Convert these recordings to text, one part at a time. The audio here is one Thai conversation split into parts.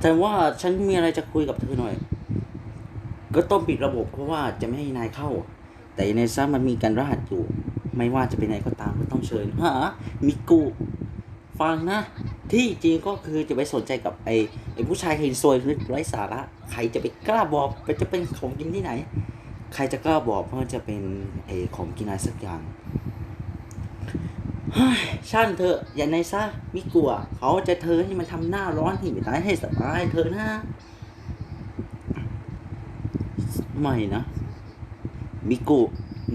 แต่ว่าฉันมีอะไรจะคุยกับเธอหน่อย ก็ต้องปิดระบบเพราะว่าจะไม่ให้นายเข้า แต่ในซ้ำมันมีการรหัสอยู่ ไม่ว่าจะเป็นไหนก็ตามก็ต้องเชิญฮะมิกูฟังนะ ที่จริงก็คือจะไปสนใจกับไอ้ไอ้ผู้ชายเฮนซวยหรือไร้สาระใครจะไปกล้าบอกไปจะเป็นของกินที่ไหน ใครจะกล้าบอกว่าจะเป็นไอ้ของกินอะไรสักอย่าง ช่างเถออย่าในซะมิกลัว เขาจะเธอให้มันทำหน้าร้อนให้ไม่ได้ให้สบายเธอนะไม่นะ มิกุ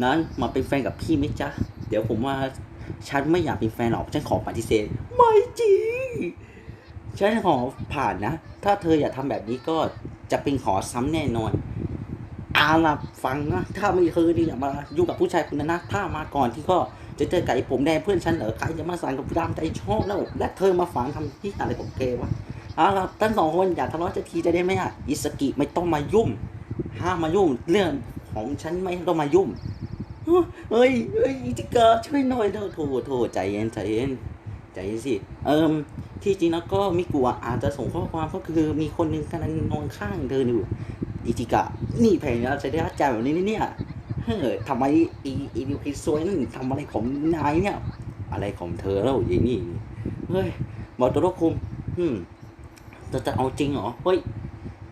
นั้นมาเป็นแฟนกับพี่ไหมจ๊ะ เดี๋ยวผมว่าฉันไม่อยากเป็นแฟนหรอกฉันขอปฏิเสธ ไม่จริงฉันขอผ่านนะ ถ้าเธออย่าทำแบบนี้ก็จะเป็นขอซ้ำแน่นอน อาล่ะฟังนะถ้าไม่เคยดีอย่ามายุ่กับผู้ชายคนนั้นนะถ้ามาก่อนที่ก็จะเจอไก่ผมแดงเพื่อนฉันเหรอใครจะมาสั่งกับตามใจชอบแล้วและเธอมาฝังทำที่อะไรของแกวะอาล่ะตั้งสองคนอย่าทะเลาะจะทีจะได้ไหมอะอิสกิไม่ต้องมายุ่งห้ามมายุ่งเรื่องของฉันไม่ต้องมายุ่งเฮ้ยเฮ้ยอิจิกาช่วยหน่อยเถอะโถโถใจเย็นใจเย็นใจเย็นสิเอิมที่จริงแล้วก็มิกัวอาจจะส่งข้อความก็คือมีคนหนึ่งกำลังนอนข้างเธออยู่ อิจิกะ นี่แผนเราจะได้รับใจแบบนี้นี่เนี่ยเฮ้ยทำไมอีอีนิวคิดซวยนั่นทำอะไรของนายเนี่ย อะไรของเธอแล้วอย่างนี้เฮ้ยบอตัวรคุมอืมจะจะเอาจริงเหรอเฮ้ย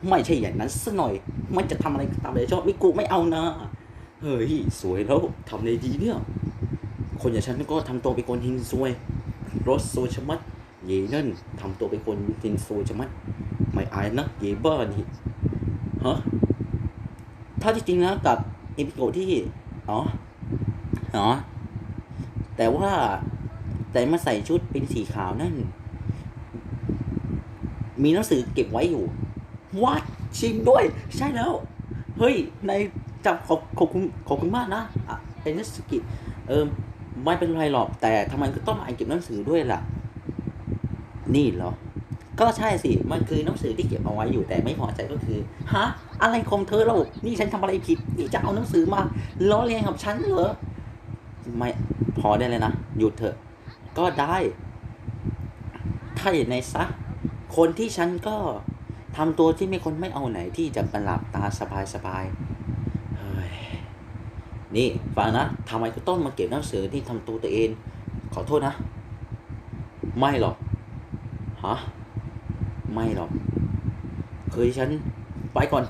ไม่ใช่อย่างนั้นสักหน่อย มันจะทำอะไรตามใจชอบไมิกูไม่เอานะเฮ้ยสวยแล้วทำได้ดีเนี่ย คนอย่างฉันก็ทำตัวเป็นคนหินซวยรถโซชมัดเย่นั่นทำตัวเป็นคนหินซวยชะมัดไม่อายนะเย่บ้านี่ ฮะถ้าที่จริงนะกับเอพิโกที่อ๋ออ๋อแต่ว่าแต่มาใส่ชุดเป็นสีขาวนั่น มีหนังสือเก็บไว้อยู่วัดชิมด้วย ใช่แล้ว เฮ้ยในจำขอบขอบคุณขอบคุณมากนะอะไอ้นัสกิเออไม่เป็นไรหรอกแต่ทำไมก็ต้องมาอ่านเก็บหนังสือด้วยล่ะ นี่เหรอ ก็ใช่สิ มันคือหนังสือที่เก็บเอาไว้อยู่แต่ไม่พอใจก็คือ ฮะ อะไรของเธอเรา นี่ฉันทำอะไรผิด นี่จะเอาหนังสือมาล้อเลียนกับฉันเหรอ ไม่พอได้เลยนะ หยุดเถอะ ก็ได้ ถ้าอย่างในซะ คนที่ฉันก็ทำตัวที่ไม่คนไม่เอาไหนที่จะประหลับตาสบายสบายนี่ฟังนะทำไมต้องมาเก็บหนังสือที่ทำตัวตัวเอง ขอโทษนะ ไม่หรอก ฮะ ไม่หรอกเคยฉันไปก่อน